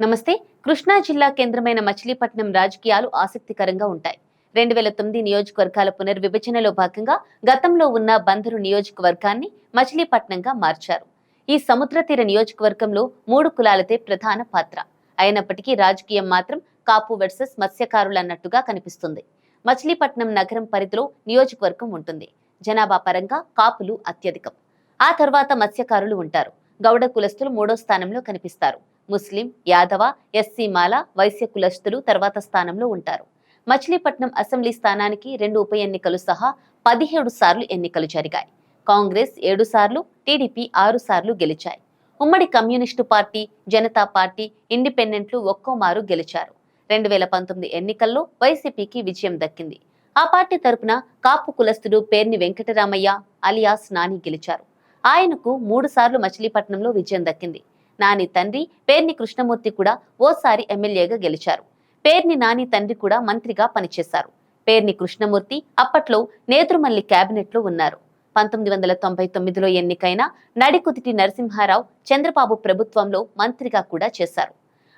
నమస్తే. కృష్ణా జిల్లా కేంద్రమైన మచిలీపట్నం రాజకీయాలు ఆసక్తికరంగా ఉంటాయి. రెండు వేల తొమ్మిది నియోజకవర్గాల పునర్విభజనలో భాగంగా గతంలో ఉన్న బందరు నియోజకవర్గాన్ని మచిలీపట్నంగా మార్చారు. ఈ సముద్ర తీర నియోజకవర్గంలో మూడు కులాలదే ప్రధాన పాత్ర. అయినప్పటికీ రాజకీయం మాత్రం కాపు వర్సెస్ మత్స్యకారులు అన్నట్టుగా కనిపిస్తుంది. మచిలీపట్నం నగరం పరిధిలో నియోజకవర్గం ఉంటుంది. జనాభా పరంగా కాపులు అత్యధికం. ఆ తర్వాత మత్స్యకారులు ఉంటారు. గౌడ కులస్తులు మూడో స్థానంలో కనిపిస్తారు. ముస్లిం యాదవ ఎస్సీ మాల వైశ్య కులస్తులు తర్వాత స్థానంలో ఉంటారు. మచిలీపట్నం అసెంబ్లీ స్థానానికి రెండు ఉప ఎన్నికలు సహా పదిహేడు సార్లు ఎన్నికలు జరిగాయి. కాంగ్రెస్ ఏడు సార్లు టీడీపీ ఆరు సార్లు గెలిచాయి. ఉమ్మడి కమ్యూనిస్టు పార్టీ జనతా పార్టీ ఇండిపెండెంట్లు ఒక్కోమారు గెలిచారు. రెండు వేల పంతొమ్మిది ఎన్నికల్లో వైసీపీకి విజయం దక్కింది. ఆ పార్టీ తరపున కాపు కులస్తుడు పేర్ని వెంకటరామయ్య అలియాస్ నాని గెలిచారు. ఆయనకు మూడు సార్లు మచిలీపట్నంలో విజయం దక్కింది. నాని తండ్రి పేర్ని కృష్ణమూర్తి కూడా ఓసారి ఎమ్మెల్యేగా గెలిచారు. పేర్ని నాని తండ్రి కూడా మంత్రిగా పనిచేశారు. పేర్ని కృష్ణమూర్తి అప్పట్లో నేతృమల్లి క్యాబినెట్లో ఉన్నారు. పంతొమ్మిది వందల తొంభై తొమ్మిదిలో ఎన్నికైన నడికుదిటి నరసింహారావు చంద్రబాబు ప్రభుత్వంలో మంత్రిగా కూడా చేశారు.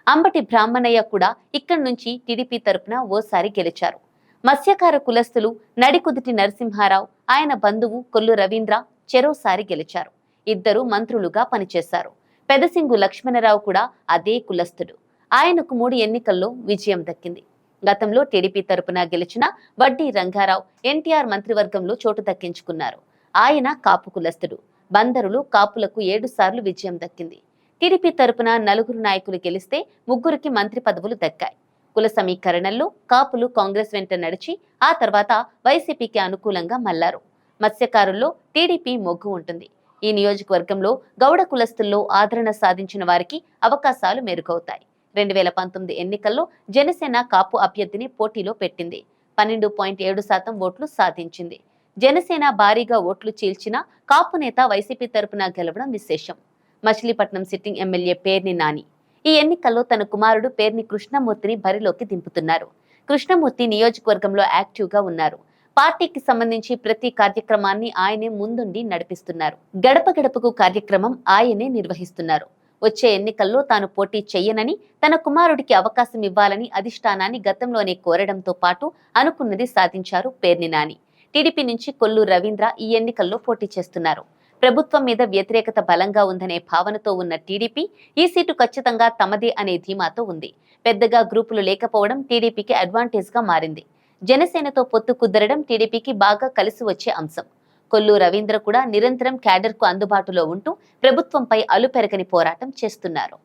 అంబటి బ్రాహ్మణయ్య కూడా ఇక్కడి నుంచి టీడీపీ తరపున ఓసారి గెలిచారు. మత్స్యకార కులస్తులు నడికుదిటి నరసింహారావు ఆయన బంధువు కొల్లు రవీంద్ర చెరోసారి గెలిచారు. ఇద్దరు మంత్రులుగా పనిచేశారు. పెదసింగు లక్ష్మణరావు కూడా అదే కులస్థుడు. ఆయనకు మూడు ఎన్నికల్లో విజయం దక్కింది. గతంలో టీడీపీ తరపున గెలిచిన వడ్డీ రంగారావు ఎన్టీఆర్ మంత్రివర్గంలో చోటు దక్కించుకున్నారు. ఆయన కాపు కులస్థుడు. బందరులు కాపులకు ఏడు సార్లు విజయం దక్కింది. టీడీపీ తరపున నలుగురు నాయకులు గెలిస్తే ముగ్గురికి మంత్రి పదవులు దక్కాయి. కుల సమీకరణల్లో కాపులు కాంగ్రెస్ వెంట నడిచి ఆ తర్వాత వైసీపీకి అనుకూలంగా మల్లారు. మత్స్యకారుల్లో టీడీపీ మొగ్గు ఉంటుంది. ఈ నియోజకవర్గంలో గౌడ కులస్తుల్లో ఆదరణ సాధించిన వారికి అవకాశాలు మెరుగవుతాయి. రెండు వేల పంతొమ్మిది ఎన్నికల్లో జనసేన కాపు అభ్యర్థిని పోటీలో పెట్టింది. పన్నెండు పాయింట్ ఏడు శాతం ఓట్లు సాధించింది. జనసేన భారీగా ఓట్లు చీల్చిన కాపు నేత వైసీపీ తరపున గెలవడం విశేషం. Machilipatnam sitting MLA Perni Nani. ఈ ఎన్నికల్లో తన కుమారుడు పేర్ని కృష్ణమూర్తిని బరిలోకి దింపుతున్నారు. కృష్ణమూర్తి నియోజకవర్గంలో యాక్టివ్గా ఉన్నారు. పార్టీకి సంబంధించి ప్రతి కార్యక్రమాన్ని ఆయనే ముందుండి నడిపిస్తున్నారు. గడప గడపకు కార్యక్రమం ఆయనే నిర్వహిస్తున్నారు. వచ్చే ఎన్నికల్లో తాను పోటీ చెయ్యనని తన కుమారుడికి అవకాశం ఇవ్వాలని అధిష్టానాన్ని గతంలోనే కోరడంతో పాటు అనుకున్నది సాధించారు పేర్ని నాని. టీడీపీ నుంచి కొల్లు రవీంద్ర ఈ ఎన్నికల్లో పోటీ చేస్తున్నారు. ప్రభుత్వం మీద వ్యతిరేకత బలంగా ఉందనే భావనతో ఉన్న టీడీపీ ఈ సీటు ఖచ్చితంగా తమదే అనే ధీమాతో ఉంది. పెద్దగా గ్రూపులు లేకపోవడం టీడీపీకి అడ్వాంటేజ్గా మారింది. జనసేనతో పొత్తు కుదరడం టీడీపీకి బాగా కలిసి వచ్చే అంశం. కొల్లు రవీంద్ర కూడా నిరంతరం క్యాడర్కు అందుబాటులో ఉంటూ ప్రభుత్వంపై అలుపెరగని పోరాటం చేస్తున్నారు.